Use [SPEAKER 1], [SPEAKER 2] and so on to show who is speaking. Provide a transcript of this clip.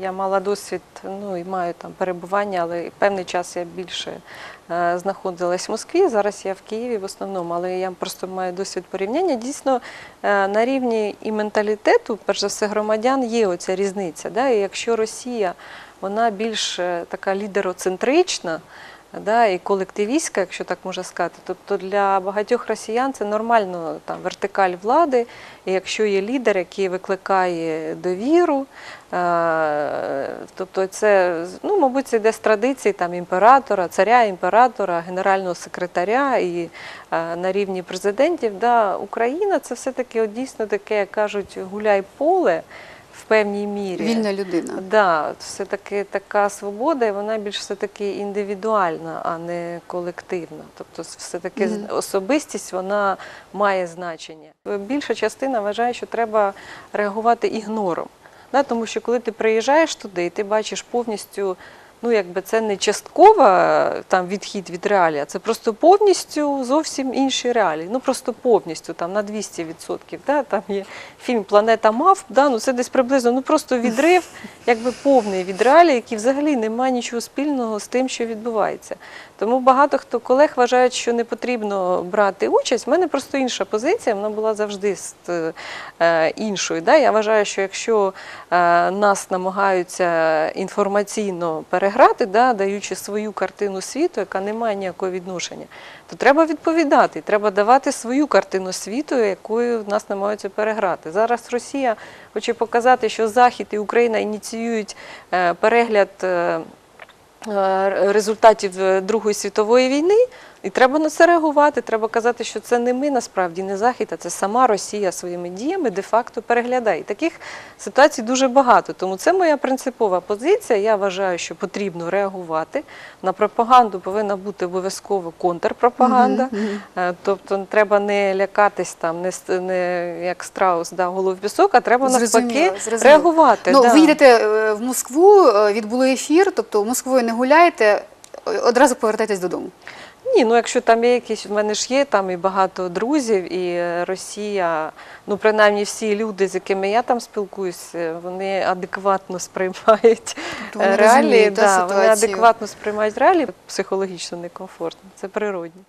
[SPEAKER 1] Я мала досвід, ну і маю там перебування, але певний час я більше е, знаходилась в Москві. Зараз я в Києві в основному, але я просто маю досвід порівняння. Дійсно, е, на рівні і менталітету, перш за все, громадян є оця різниця. Да? І якщо Росія вона більш е, така лідероцентрична. Да, і колективістська, якщо так можна сказати. Тобто для багатьох росіян це нормально там вертикаль влади, і якщо є лідер, який викликає довіру, тобто це, ну, мабуть, це йде з традицій там імператора, царя, імператора, генерального секретаря і е, на рівні президентів. Да, Україна це все-таки от, дійсно таке, як кажуть, гуляй поле в певній мірі.
[SPEAKER 2] Вільна людина.
[SPEAKER 1] Да, все-таки така свобода, і вона більш все-таки індивідуальна, а не колективна. Тобто, все-таки
[SPEAKER 2] Мгм.
[SPEAKER 1] особистість вона має значення. Більша частина вважає, що треба реагувати ігнором. Да, тому що коли ти приїжджаєш туди і ти бачиш повністю, ну якби це не часткова там відхід від реалії, а це просто повністю зовсім інші реалії. Ну просто повністю там на 200%. Да, там є фільм Планета мав, да, ну це десь приблизно ну просто відрив, якби повний від реалій, які взагалі немає нічого спільного з тим, що відбувається. Тому багато хто колег вважають, що не потрібно брати участь. У мене просто інша позиція, вона була завжди з- е, іншою. Да? Я вважаю, що якщо е, нас намагаються інформаційно переграти, да, даючи свою картину світу, яка не має ніякого відношення, то треба відповідати, треба давати свою картину світу, якою нас намагаються переграти. Зараз Росія хоче показати, що Захід і Україна ініціюють е, перегляд. Е, результатів е, Другої світової війни, і треба на це реагувати. Треба казати, що це не ми насправді, не Захід, а це сама Росія своїми діями де-факто переглядає. І таких ситуацій дуже багато. Тому це моя принципова позиція. Я вважаю, що потрібно реагувати. На пропаганду повинна бути обов'язково контрпропаганда. Е, Тобто треба не лякатись там, не, не як страус, да, голову в пісок, а треба
[SPEAKER 2] Зрозуміло,
[SPEAKER 1] навпаки
[SPEAKER 2] зрозуміло.
[SPEAKER 1] реагувати.
[SPEAKER 2] Ну,
[SPEAKER 1] да.
[SPEAKER 2] ви їдете в Москву, відбули ефір, тобто Москвою не гуляєте, е, одразу повертайтесь додому.
[SPEAKER 1] Ні, ну якщо там є якісь, в мене ж є там і багато друзів, і е, Росія, ну принаймні всі люди, з якими я там спілкуюся, вони адекватно сприймають
[SPEAKER 2] Тобто вони
[SPEAKER 1] е, реалії.
[SPEAKER 2] та,
[SPEAKER 1] Да, вони адекватно сприймають реалії, психологічно некомфортно. Це природні.